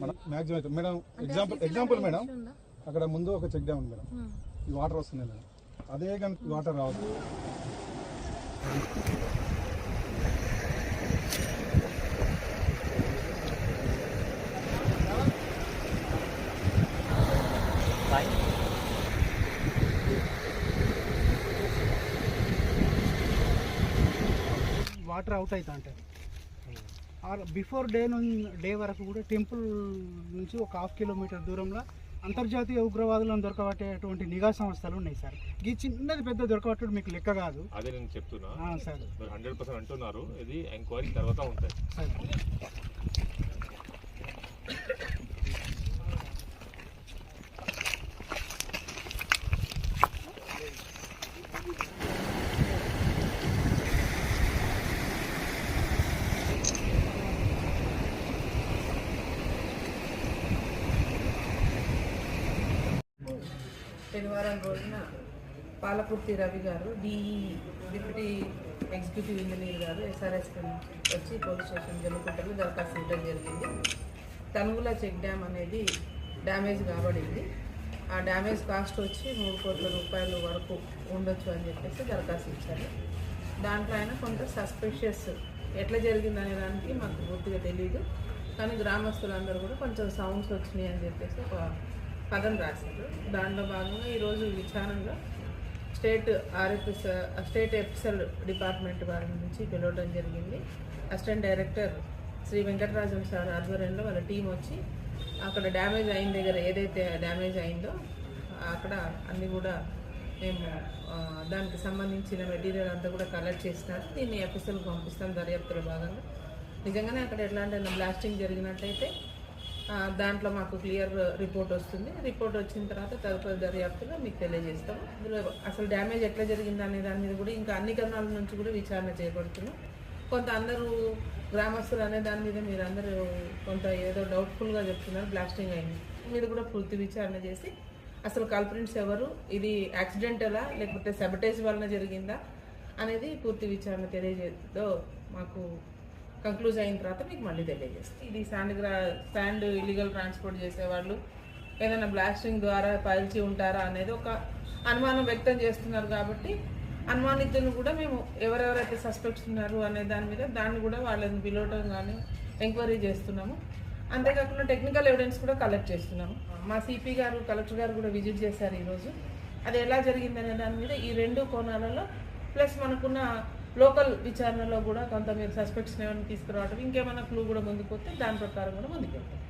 మనం మ్యాక్సిమం అయితే. Madam example example madam అక్కడ ముందు ఒక చెక్ డ్యామ్ ఉంది మేడం ఈ వాటర్ వస్తుంది మేడం అదే కనుక ఈ వాటర్ రావద్దు. వాటర్ అవుట్ అవుతా ఉంటాయి బిఫోర్ డే డే వరకు కూడా టెంపుల్ నుంచి ఒక హాఫ్ కిలోమీటర్ దూరంలో అంతర్జాతీయ ఉగ్రవాదులను దొరకబట్టేటువంటి నిఘా సంస్థలు ఉన్నాయి సార్. ఈ చిన్నది పెద్ద దొరకబట్టడం మీకు లెక్క కాదు. అదే నేను చెప్తున్నా. సార్. హండ్రెడ్ పర్సెంట్ అంటున్నారు. ఇది ఎంక్వైరీ తర్వాత ఉంటాయి. శనివారం రోజున పాలకుర్తి రవి గారు డిఈ డిప్యూటీ ఎగ్జిక్యూటివ్ ఇంజనీర్ గారు ఎస్ఆర్ఎస్ వచ్చి పోలీస్ స్టేషన్ జమ్మికుంటలో దరఖాస్తు ఇవ్వడం జరిగింది. తనుగుల చెక్ డ్యామ్ అనేది డ్యామేజ్ కాబడింది. ఆ డ్యామేజ్ కాస్ట్ వచ్చి మూడు కోట్ల రూపాయల వరకు ఉండొచ్చు అని చెప్పేసి దరఖాస్తు ఇచ్చారు. దాంట్లో ఆయన కొంత సస్పెషియస్ ఎట్లా జరిగిందనే దానికి మాకు పూర్తిగా తెలియదు కానీ గ్రామస్తులందరూ కూడా కొంచెం సౌండ్స్ వచ్చినాయి అని చెప్పేసి ఒక పదం రాశారు. దాంట్లో భాగంగా ఈరోజు విచారణలో state RFS state FSL department వారి నుంచి పిలవడం జరిగింది. Assistant director Shri Venkatarajan sir ఆధ్వర్యంలో వాళ్ళ టీం వచ్చి అక్కడ డ్యామేజ్ అయిన దగ్గర ఏదైతే డ్యామేజ్ అయిందో అక్కడ అన్నీ కూడా మేము దానికి సంబంధించిన మెటీరియల్ అంతా కూడా కలెక్ట్ చేసినారు. దీన్ని ఎఫ్ఎస్ఎల్కి పంపిస్తాం దర్యాప్తులో భాగంగా. నిజంగానే అక్కడ ఎట్లాంటి బ్లాస్టింగ్ జరిగినట్టయితే దాంట్లో మాకు క్లియర్ రిపోర్ట్ వస్తుంది. రిపోర్ట్ వచ్చిన తర్వాత తదుపరి దర్యాప్తులో మీకు తెలియజేస్తాం ఇందులో అసలు డ్యామేజ్ ఎట్లా జరిగింది అనే దాని మీద కూడా ఇంకా అన్ని కరణాల నుంచి కూడా విచారణ చేయబడుతున్నాం కొంత అందరూ గ్రామస్తులు అనే దాని మీద మీరు అందరూ కొంత ఏదో డౌట్ఫుల్గా చెప్తున్నారు బ్లాస్టింగ్ అయింది. మీద కూడా పూర్తి విచారణ చేసి అసలు కల్ప్రిన్స్ ఎవరు? ఇది యాక్సిడెంటలా లేకపోతే సెబటేజ్ వలన జరిగిందా? అనేది పూర్తి విచారణ తెలియజేదో మాకు కంక్లూజ్ అయిన తర్వాత మీకు మళ్ళీ తెలియజేస్తాను ఇది శాండ్ గ్రా శాండ్ ఇల్లీగల్ ట్రాన్స్పోర్ట్ చేసేవాళ్ళు ఏదైనా బ్లాస్టింగ్ ద్వారా పైల్చి ఉంటారా అనేది ఒక అనుమానం వ్యక్తం చేస్తున్నారు కాబట్టి అనుమానితులను కూడా మేము ఎవరెవరైతే సస్పెక్ట్స్ ఉన్నారు అనే దాని మీద దాన్ని కూడా వాళ్ళని పిలవటం కానీ ఎంక్వైరీ చేస్తున్నాము. అంతేకాకుండా టెక్నికల్ ఎవిడెన్స్ కూడా కలెక్ట్ చేస్తున్నాము. మా సిపి గారు కలెక్టర్ గారు కూడా విజిట్ చేశారు ఈరోజు. అది ఎలా జరిగిందనే దాని మీద ఈ రెండు కోణాలలో ప్లస్ మనకున్న లోకల్ విచారణలో కూడా కొంత మీరు సస్పెక్ట్స్ ఏమైనా తీసుకురావటం ఇంకేమైనా క్లూ కూడా ముందుకు వస్తే దాని ప్రకారం కూడా ముందుకు వెళ్తాం.